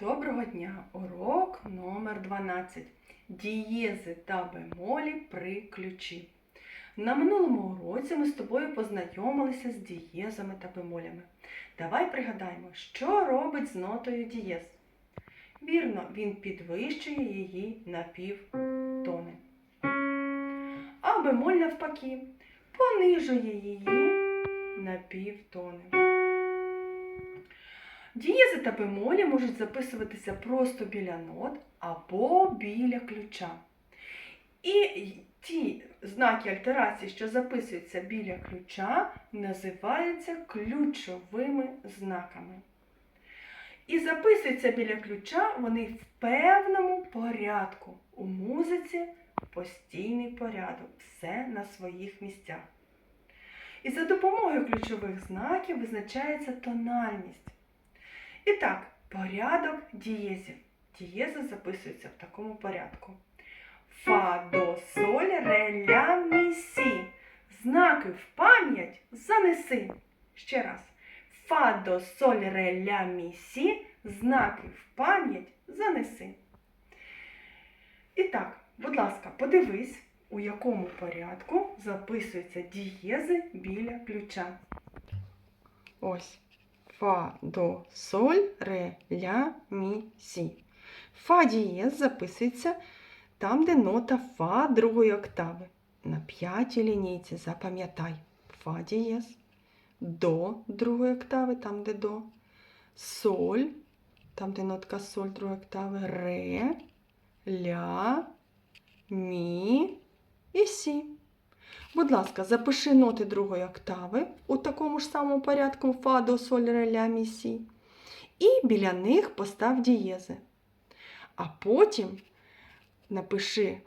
Доброго дня! Урок номер 12. Дієзи та бемолі при ключі. На минулому уроці ми з тобою познайомилися з дієзами та бемолями. Давай пригадаємо, що робить з нотою дієз. Вірно, він підвищує її на півтони. А бемоль навпаки понижує її на півтони. Дієзи та бемолі можуть записуватися просто біля нот або біля ключа. І ті знаки альтерації, що записуються біля ключа, називаються ключовими знаками. І записуються біля ключа вони в певному порядку. У музиці постійний порядок, все на своїх місцях. І за допомогою ключових знаків визначається тональність. І так, порядок дієзів. Дієзи записуються в такому порядку. Фа, до, соль, ре, ля, мі, сі. Знаки в пам'ять занеси. Ще раз. Фа, до, соль, ре, ля, мі, сі. Знаки в пам'ять занеси. І так, будь ласка, подивись, у якому порядку записуються дієзи біля ключа. Ось. Фа, до, соль, ре, ля, мі, сі. Фа дієз записується там, де нота Фа другої октави. На п'ятій лінійці запам'ятай. Фа дієз. До другої октави, там, де до. Соль, там, де нотка соль другої октави. Ре, ля, мі і сі. Будь ласка, запиши ноти другої октави у такому ж самому порядку фа до соль ре ля мі сі. І біля них постав дієзи. А потім напиши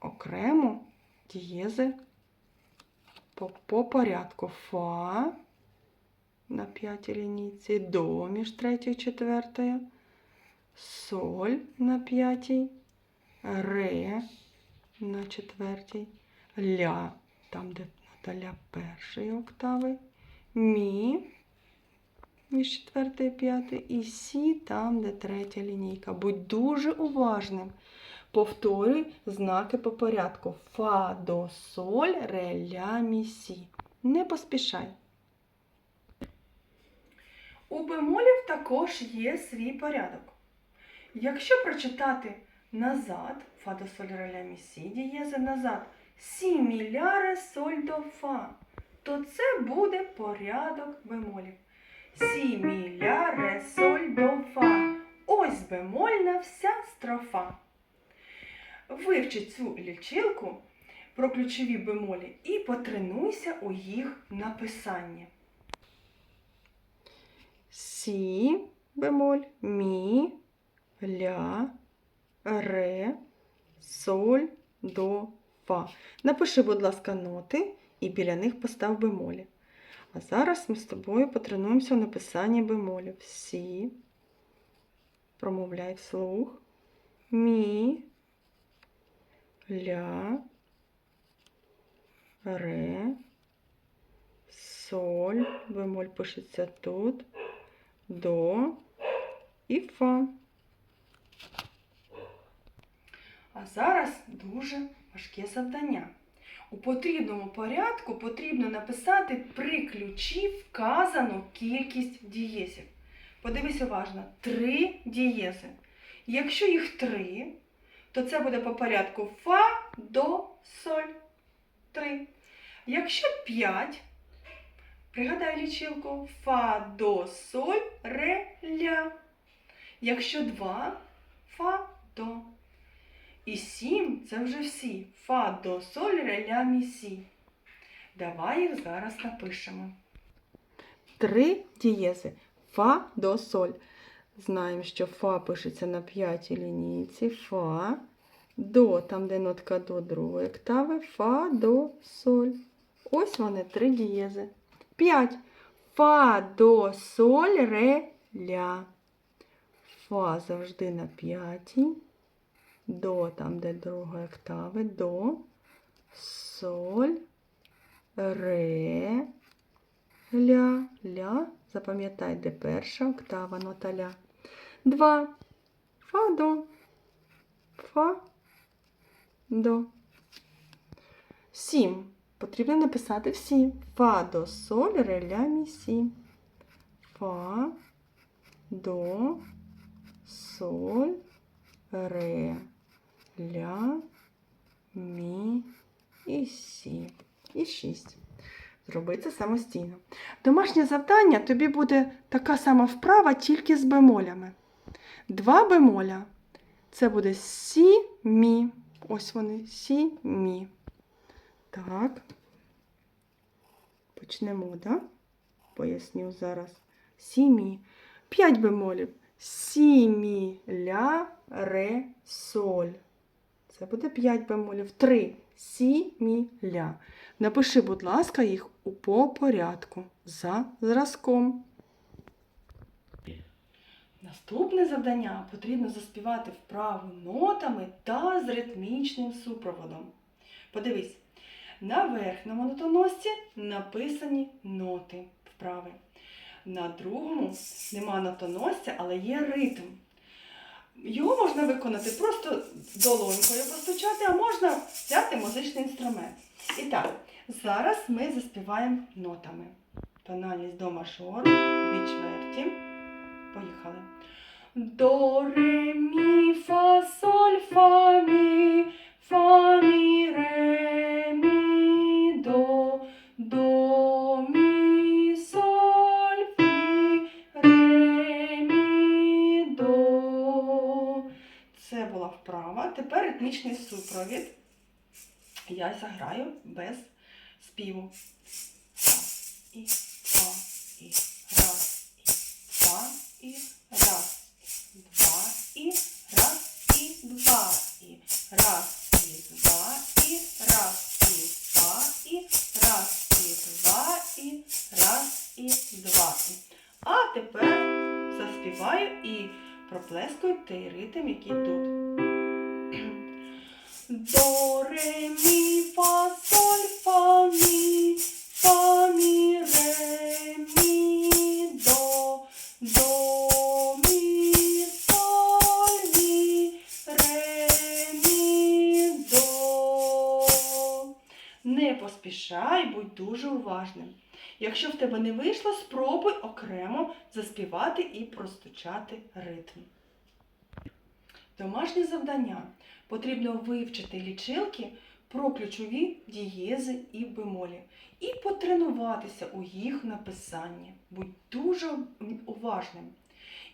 окремо дієзи по, по порядку фа на п'ятій лінійці, до між третьою і четвертою, соль на п'ятій, ре на четвертій ля, там, де нота ля першої октави, мі між четвертою і п'ятою, і сі там, де третя лінійка. Будь дуже уважним. Повторюй знаки по порядку. Фа, до, соль, ре, ля, мі, сі. Не поспішай. У бемолів також є свій порядок. Якщо прочитати назад, фа до соль ре ля мі сі, дієзи назад, сі мі ля ре соль до фа, то це буде порядок бемолів. Сі мі ля ре соль до фа. Ось бемольна вся строфа. Вивчи цю лічилку про ключові бемолі і потренуйся у їх написанні. Сі бемоль, мі, ля, ре, соль, до, фа. Напиши, будь ласка, ноти і біля них постав бемолі. А зараз ми з тобою потренуємося в написанні бемолів. Сі, промовляй вслух, мі, ля, ре, соль, бемоль пишеться тут, до і фа. А зараз дуже важке завдання. У потрібному порядку потрібно написати при ключі вказану кількість дієзів. Подивись уважно, три дієзи. Якщо їх три, то це буде по порядку фа до соль. Три. Якщо п'ять, пригадай лічилку фа до соль ре ля. Якщо два, фа до. І сім це вже всі. Фа до соль ре ля мі сі. Давай їх зараз напишемо. Три дієзи. Фа до соль. Знаємо, що фа пишеться на п'ятій лінійці. Фа. До, там, де нотка до другої октави. Фа до соль. Ось вони три дієзи. П'ять. Фа до соль ре ля. Фа завжди на п'ятій. До, там, де друга октави, до, соль, ре, ля, ля. Запам'ятай, де перша октава нота ля. два. Фа, до. Фа, до. Сім. Потрібно написати всі. Фа, до, соль, ре, ля, мі, сі. Фа, до, соль, ре, ля, мі і сі. І шість. Зроби це самостійно. Домашнє завдання тобі буде така сама вправа, тільки з бемолями. Два бемоля. Це буде сі, мі. Ось вони, сі, мі. Так. Почнемо, так? Поясню зараз. Сі, мі. П'ять бемолів. Сі, мі, ля, ре, соль. Це буде 5 бемолів. 3. Сі, мі, ля. Напиши, будь ласка, їх по порядку за зразком. Наступне завдання потрібно заспівати вправу нотами та з ритмічним супроводом. Подивись, на верхньому нотоносці написані ноти вправи. На другому нема нотоносця, але є ритм. Його можна виконати просто долонькою постучати, а можна взяти музичний інструмент. І так, зараз ми заспіваємо нотами. Тональність до мажору, дві чверті. Поїхали. До, ре, мі, фа, соль, фа, мі, фа, мі, ре, Тепер ритмічний супровід. Я заграю без співу. І два, і раз, і два, і раз, і два, і раз, і два, і раз, і два, і раз, і два, і раз, і два, і раз, і два. А тепер заспіваю і проплескаю той ритм, який тут. До, ре, мі, фа, соль, фа, мі, фа, мі, ре, мі, до, до, мі, соль, мі, ре, мі, до. Не поспішай, будь дуже уважним. Якщо в тебе не вийшло, спробуй окремо заспівати і простучати ритм. Домашнє завдання. Потрібно вивчити лічилки про ключові дієзи і бемолі і потренуватися у їх написанні. Будь дуже уважним.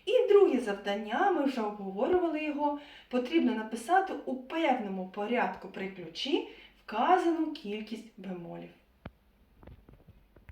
І друге завдання, ми вже обговорювали його, потрібно написати у певному порядку при ключі вказану кількість бемолів.